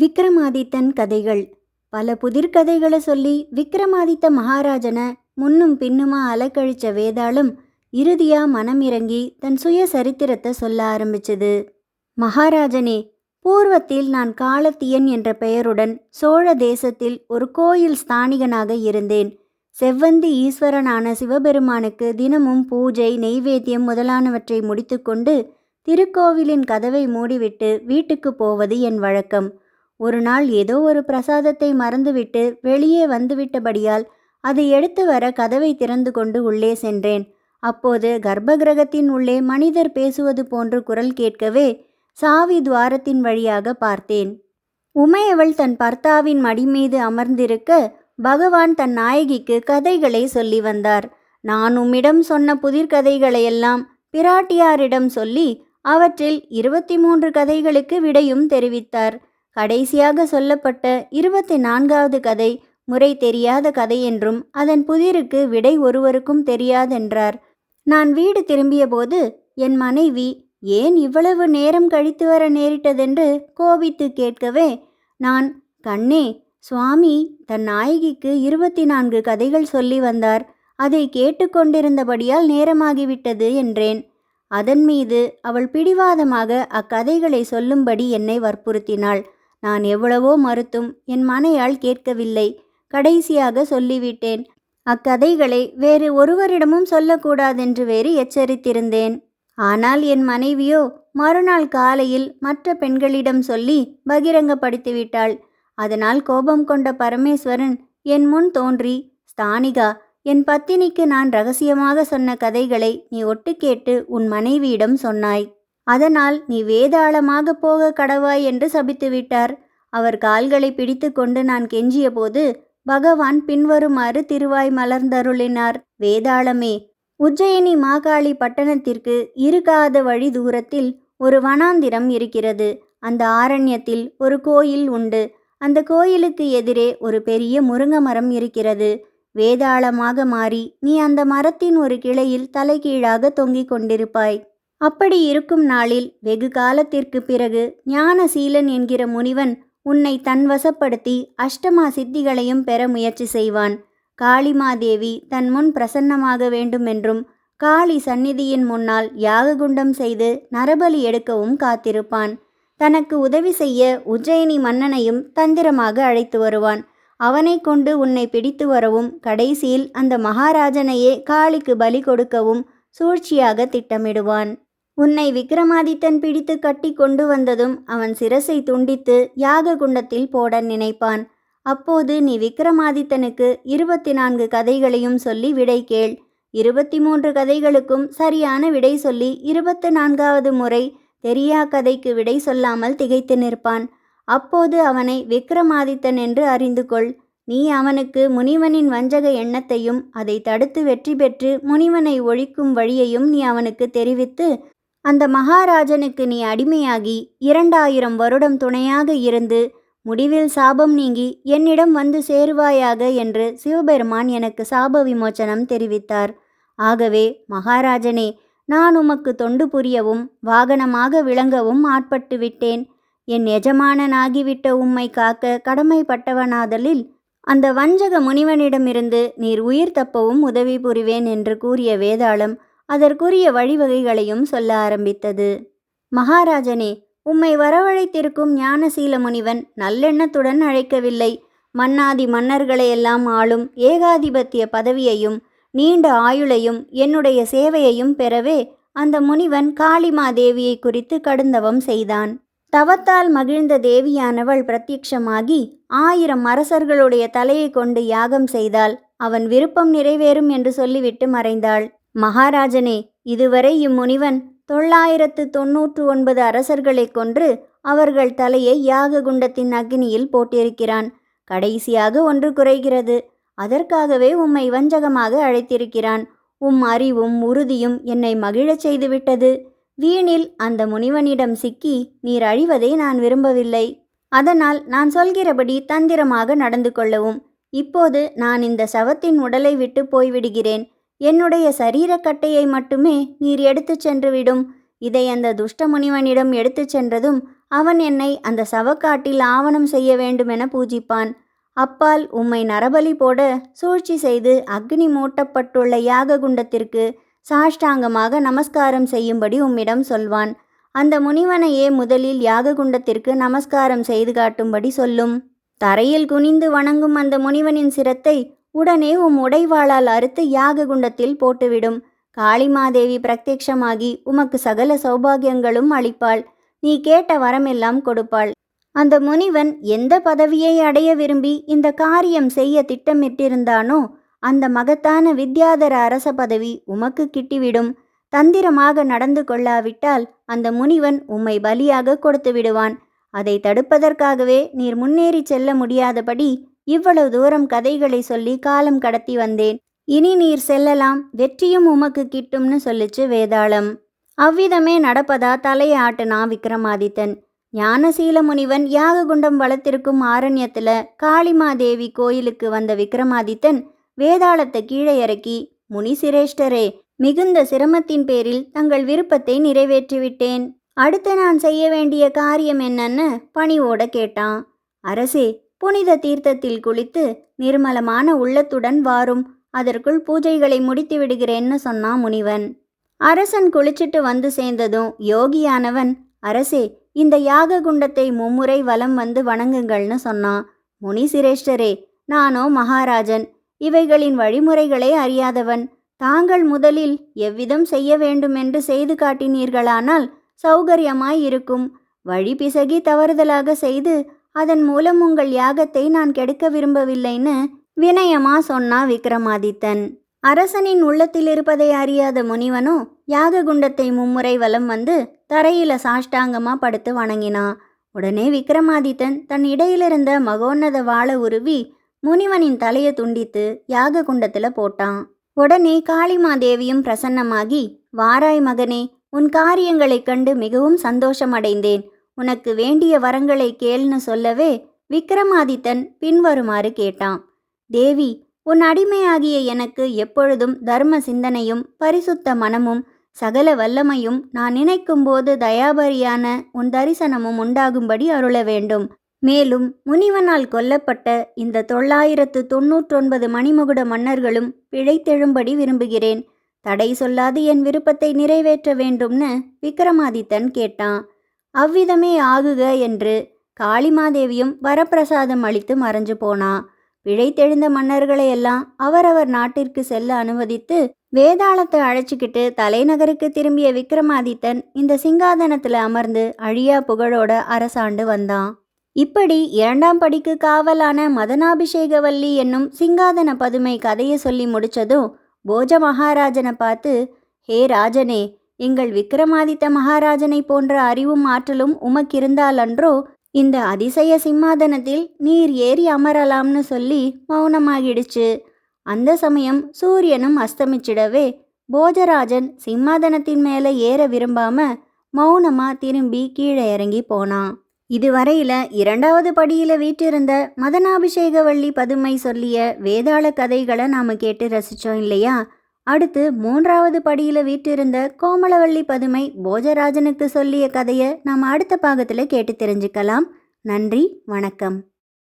விக்ரமாதித்தன் கதைகள். பல புதிர்கதைகளை சொல்லி விக்ரமாதித்த மகாராஜனை முன்னும் பின்னுமா அலக்கழிச்ச வேதாளம் இறுதியா மனம் இறங்கி தன் சுய சரித்திரத்தை சொல்ல ஆரம்பிச்சது. மகாராஜனே பூர்வத்தில் நான் காலத்தியன் என்ற பெயருடன் சோழ தேசத்தில் ஒரு கோயில் ஸ்தானிகனாக இருந்தேன். செவ்வந்தி ஈஸ்வரனான சிவபெருமானுக்கு தினமும் பூஜை நெய்வேத்தியம் முதலானவற்றை முடித்துக்கொண்டு திருக்கோவிலின் கதவை மூடிவிட்டு வீட்டுக்கு போவது என் வழக்கம். ஒரு நாள் ஏதோ ஒரு பிரசாதத்தை மறந்துவிட்டு வெளியே வந்துவிட்டபடியால் அதை எடுத்து வர கதவை திறந்து கொண்டு உள்ளே சென்றேன். அப்போது கர்ப்பகிரகத்தின் உள்ளே மனிதர் பேசுவது போன்று குரல் கேட்கவே சாவி துவாரத்தின் வழியாக பார்த்தேன். உமையவள் தன் பர்த்தாவின் மடி மீது அமர்ந்திருக்க பகவான் தன் நாயகிக்கு கதைகளை சொல்லி வந்தார். நான் உம்மிடம் சொன்ன புதிர்கதைகளையெல்லாம் பிராட்டியாரிடம் சொல்லி அவற்றில் இருபத்தி மூன்று கதைகளுக்கு விடையும் தெரிவித்தார். கடைசியாக சொல்லப்பட்ட இருபத்தி நான்காவது கதை முறை தெரியாத கதை என்றும் அதன் புதிருக்கு விடை ஒருவருக்கும் தெரியாதென்றார். நான் வீடு திரும்பியபோது என் மனைவி ஏன் இவ்வளவு நேரம் கழித்து வர நேரிட்டதென்று கோபித்து கேட்கவே நான் கண்ணே சுவாமி தன் நாயகிக்கு இருபத்தி நான்கு கதைகள் சொல்லி வந்தார். அதை கேட்டுக்கொண்டிருந்தபடியால் நேரமாகிவிட்டது என்றேன். அதன் மீது அவள் பிடிவாதமாக அக்கதைகளை சொல்லும்படி என்னை வற்புறுத்தினாள். நான் எவ்வளவோ மறுத்தும் என் மனையால் கேட்கவில்லை. கடைசியாக சொல்லிவிட்டேன் அக்கதைகளை வேறு ஒருவரிடமும் சொல்லக்கூடாதென்று வேறு எச்சரித்திருந்தேன். ஆனால் என் மனைவியோ மறுநாள் காலையில் மற்ற பெண்களிடம் சொல்லி பகிரங்கப்படுத்திவிட்டாள். அதனால் கோபம் கொண்ட பரமேஸ்வரன் என் முன் தோன்றி ஸ்தானிகா என் பத்தினிக்கு நான் ரகசியமாக சொன்ன கதைகளை நீ ஒட்டு கேட்டு உன் மனைவியிடம் சொன்னாய். அதனால் நீ வேதாளமாக போக கடவாய் என்று சபித்துவிட்டார் அவர் கால்களை பிடித்து கொண்டு நான் கெஞ்சிய போது பகவான் பின்வருமாறு திருவாய் மலர்ந்தருளினார். வேதாளமே உஜ்ஜயினி மாகாளி பட்டணத்திற்கு இருகாத வழி தூரத்தில் ஒரு வனாந்திரம் இருக்கிறது. அந்த ஆரண்யத்தில் ஒரு கோயில் உண்டு. அந்த கோயிலுக்கு எதிரே ஒரு பெரிய முருங்க மரம் இருக்கிறது. வேதாளமாக மாறி நீ அந்த மரத்தின் ஒரு கிளையில் தலைகீழாக தொங்கிக் கொண்டிருப்பாய். அப்படி இருக்கும் நாளில் வெகு காலத்திற்கு பிறகு ஞானசீலன் என்கிற முனிவன் உன்னை தன்வசப்படுத்தி அஷ்டமா சித்திகளையும் பெற முயற்சி செய்வான். காளிமாதேவி தன் முன் பிரசன்னமாக வேண்டுமென்றும் காளி சந்நிதியின் முன்னால் யாககுண்டம் செய்து நரபலி எடுக்கவும் காத்திருப்பான். தனக்கு உதவி செய்ய உஜ்ஜயினி மன்னனையும் தந்திரமாக அழைத்து வருவான். அவனை கொண்டு உன்னை பிடித்து வரவும் கடைசியில் அந்த மகாராஜனையே காளிக்கு பலி கொடுக்கவும் சூழ்ச்சியாக திட்டமிடுவான். உன்னை விக்ரமாதித்தன் பிடித்து கட்டி கொண்டு வந்ததும் அவன் சிரசை துண்டித்து யாக குண்டத்தில் போட நினைப்பான். அப்போது நீ விக்ரமாதித்தனுக்கு இருபத்தி நான்கு கதைகளையும் சொல்லி விடை கேள். இருபத்தி மூன்று கதைகளுக்கும் சரியான விடை சொல்லி இருபத்து நான்காவது முறை தெரியா கதைக்கு விடை சொல்லாமல் திகைத்து நிற்பான். அப்போது அவனை விக்ரமாதித்தன் என்று அறிந்து கொள். நீ அவனுக்கு முனிவனின் வஞ்சக எண்ணத்தையும் அதை தடுத்து வெற்றி பெற்று முனிவனை ஒழிக்கும் வழியையும் நீ அவனுக்கு தெரிவித்து அந்த மகாராஜனுக்கு நீ அடிமையாகி இரண்டாயிரம் வருடம் துணையாக இருந்து முடிவில் சாபம் நீங்கி என்னிடம் வந்து சேருவாயாக என்று சிவபெருமான் எனக்கு சாப விமோச்சனம் தெரிவித்தார். ஆகவே மகாராஜனே நான் உமக்கு தொண்டு புரியவும் வாகனமாக விளங்கவும் ஆட்பட்டு விட்டேன். என் எஜமானனாகிவிட்ட உம்மை காக்க கடமைப்பட்டவனாதலில் அந்த வஞ்சக முனிவனிடமிருந்து நீர் உயிர் தப்பவும் உதவி புரிவேன் என்று கூறிய வேதாளம் அதற்குரிய வழிவகைகளையும் சொல்ல ஆரம்பித்தது. மகாராஜனே உம்மை வரவழைத்திருக்கும் ஞானசீல முனிவன் நல்லெண்ணத்துடன் அழைக்கவில்லை. மன்னாதி மன்னர்களையெல்லாம் ஆளும் ஏகாதிபத்திய பதவியையும் நீண்ட ஆயுளையும் என்னுடைய சேவையையும் பெறவே அந்த முனிவன் காளிமாதேவியை குறித்து கடுந்தவம் செய்தான். தவத்தால் மகிழ்ந்த தேவியானவள் பிரத்யட்சமாகி ஆயிரம் அரசர்களுடைய தலையை கொண்டு யாகம் செய்தால் அவன் விருப்பம் நிறைவேறும் என்று சொல்லிவிட்டு மறைந்தாள். மகாராஜனே இதுவரை இம்முனிவன் தொள்ளாயிரத்து தொன்னூற்று ஒன்பது அரசர்களை கொன்று அவர்கள் தலையை யாக குண்டத்தின் அக்னியில் போட்டிருக்கிறான். கடைசியாக ஒன்று குறைகிறது. அதற்காகவே உம்மை வஞ்சகமாக அழைத்திருக்கிறான். உம் அறிவும் உறுதியும் என்னை மகிழச் செய்துவிட்டது. வீணில் அந்த முனிவனிடம் சிக்கி நீர் அழிவதை நான் விரும்பவில்லை. அதனால் நான் சொல்கிறபடி தந்திரமாக நடந்து கொள்ளவும். இப்போது நான் இந்த சவத்தின் உடலை விட்டு போய்விடுகிறேன். என்னுடைய சரீரக்கட்டையை மட்டுமே நீர் எடுத்துச் சென்று விடும் இதை அந்த துஷ்ட முனிவனிடம் எடுத்துச் சென்றதும் அவன் என்னை அந்த சவக்காட்டில் ஆவணம் செய்ய வேண்டுமென பூஜிப்பான். அப்பால் உம்மை நரபலி போட சூழ்ச்சி செய்து அக்னி மூட்டப்பட்டுள்ள யாக குண்டத்திற்கு சாஷ்டாங்கமாக நமஸ்காரம் செய்யும்படி உம்மிடம் சொல்வான். அந்த முனிவனையே முதலில் யாக குண்டத்திற்கு நமஸ்காரம் செய்து காட்டும்படி சொல்லும். தரையில் குனிந்து வணங்கும் அந்த முனிவனின் சிரத்தை உடனே உம் உடைவாளால் அறுத்து யாக குண்டத்தில் போட்டுவிடும். காளிமாதேவி பிரத்யக்ஷமாகி உமக்கு சகல சௌபாகியங்களும் அளிப்பாள். நீ கேட்ட வரமெல்லாம் கொடுப்பாள். அந்த முனிவன் எந்த பதவியை அடைய விரும்பி இந்த காரியம் செய்ய திட்டமிட்டிருந்தானோ அந்த மகத்தான வித்யாதர அரச பதவி உமக்கு கிட்டிவிடும். தந்திரமாக நடந்து கொள்ளாவிட்டால் அந்த முனிவன் உம்மை பலியாக கொடுத்து விடுவான் அதை தடுப்பதற்காகவே நீர் முன்னேறி செல்ல முடியாதபடி இவ்வளவு தூரம் கதைகளை சொல்லி காலம் கடத்தி வந்தேன். இனி நீர் செல்லலாம் வெற்றியும் உமக்கு கிட்டும்னு சொல்லிச்சு வேதாளம். அவ்விதமே நடப்பதா தலையாட்டுனா விக்ரமாதித்தன். ஞானசீல முனிவன் யாககுண்டம் வளர்த்திருக்கும் ஆரண்யத்துல காளிமாதேவி கோயிலுக்கு வந்த விக்ரமாதித்தன் வேதாளத்தை கீழே இறக்கி முனி சிரேஷ்டரே மிகுந்த சிரமத்தின் பேரில் தங்கள் விருப்பத்தை நிறைவேற்றிவிட்டேன். அடுத்து நான் செய்ய வேண்டிய காரியம் என்னன்னு பணிவோட கேட்டான். அரசே புனித தீர்த்தத்தில் குளித்து நிர்மலமான உள்ளத்துடன் வாரும். அதற்குள் பூஜைகளை முடித்து விடுகிறேன்னு சொன்னான் முனிவன். அரசன் குளிச்சிட்டு வந்து சேர்ந்ததும் யோகியானவன் அரசே இந்த யாக குண்டத்தை மும்முறை வலம் வந்து வணங்குங்கள்னு சொன்னான் முனி சிரேஷ்டரே நானோ மகாராஜன். இவைகளின் வழிமுறைகளை அறியாதவன். தாங்கள் முதலில் எவ்விதம் செய்ய வேண்டுமென்று செய்து காட்டினீர்களானால் சௌகரியமாய் இருக்கும். வழி பிசகி தவறுதலாக செய்து அதன் மூலம் உங்கள் யாகத்தை நான் கெடுக்க விரும்பவில்லைன்னு வினயமா சொன்னா விக்ரமாதித்தன். அரசனின் உள்ளத்தில் இருப்பதை அறியாத முனிவனோ யாக குண்டத்தை மும்முறை வலம் வந்து தரையில சாஷ்டாங்கமா படுத்து வணங்கினான் உடனே விக்ரமாதித்தன் தன் இடையிலிருந்த மகோன்னத வாழ உருவி முனிவனின் தலையை துண்டித்து யாக குண்டத்துல போட்டான். உடனே காளிமாதேவியும் பிரசன்னமாகி வாராய் மகனே உன் காரியங்களைக் கண்டு மிகவும் சந்தோஷமடைந்தேன். உனக்கு வேண்டிய வரங்களை கேள்னு சொல்லவே விக்ரமாதித்தன் பின்வருமாறு கேட்டான். தேவி உன் அடிமையாகிய எனக்கு எப்பொழுதும் தர்ம சிந்தனையும் பரிசுத்த மனமும் சகல வல்லமையும் நான் நினைக்கும்போது தயாபரியான உன் தரிசனமும் உண்டாகும்படி அருள வேண்டும். மேலும் முனிவனால் கொல்லப்பட்ட இந்த தொள்ளாயிரத்து தொன்னூற்றொன்பது மணிமுகுட மன்னர்களும் பிழைத்தெழும்படி விரும்புகிறேன். தடை சொல்லாது என் விருப்பத்தை நிறைவேற்ற வேண்டும்னு விக்ரமாதித்தன் கேட்டான். அவ்விதமே ஆகுக என்று காளிமாதேவியும் வரப்பிரசாதம் அளித்து மறைஞ்சு போனா. பிழைத்தெழுந்த மன்னர்களை எல்லாம் அவரவர் நாட்டிற்கு செல்ல அனுமதித்து வேதாளத்தை அழைச்சிக்கிட்டு தலைநகருக்கு திரும்பிய விக்ரமாதித்தன் இந்த சிங்காதனத்தில் அமர்ந்து அழியா புகழோட அரசாண்டு வந்தான். இப்படி இரண்டாம் படிக்கு காவலான மதனாபிஷேகவல்லி என்னும் சிங்காதன பதுமை கதையை சொல்லி முடிச்சதும் போஜ மகாராஜனை பார்த்து ஹே ராஜனே எங்கள் விக்ரமாதித்த மகாராஜனை போன்ற அறிவும் ஆற்றலும் உமக்கிருந்தாலன்றோ இந்த அதிசய சிம்மாதனத்தில் நீர் ஏறி அமரலாம்னு சொல்லி மௌனமாகிடுச்சு. அந்த சமயம் சூரியனும் அஸ்தமிச்சிடவே போஜராஜன் சிம்மாதனத்தின் மேலே ஏற விரும்பாம மௌனமா திரும்பி கீழே இறங்கி போனான். இதுவரையில இரண்டாவது படியில வீட்டிருந்த மதனாபிஷேகவள்ளி பதுமை சொல்லிய வேதாள கதைகளை நாம கேட்டு ரசித்தோம் இல்லையா? அடுத்து மூன்றாவது படியில் வீற்றிருந்த கோமலவள்ளி பதுமை போஜராஜனுக்கு சொல்லிய கதையை நாம் அடுத்த பாகத்தில் கேட்டு தெரிஞ்சுக்கலாம். நன்றி வணக்கம்.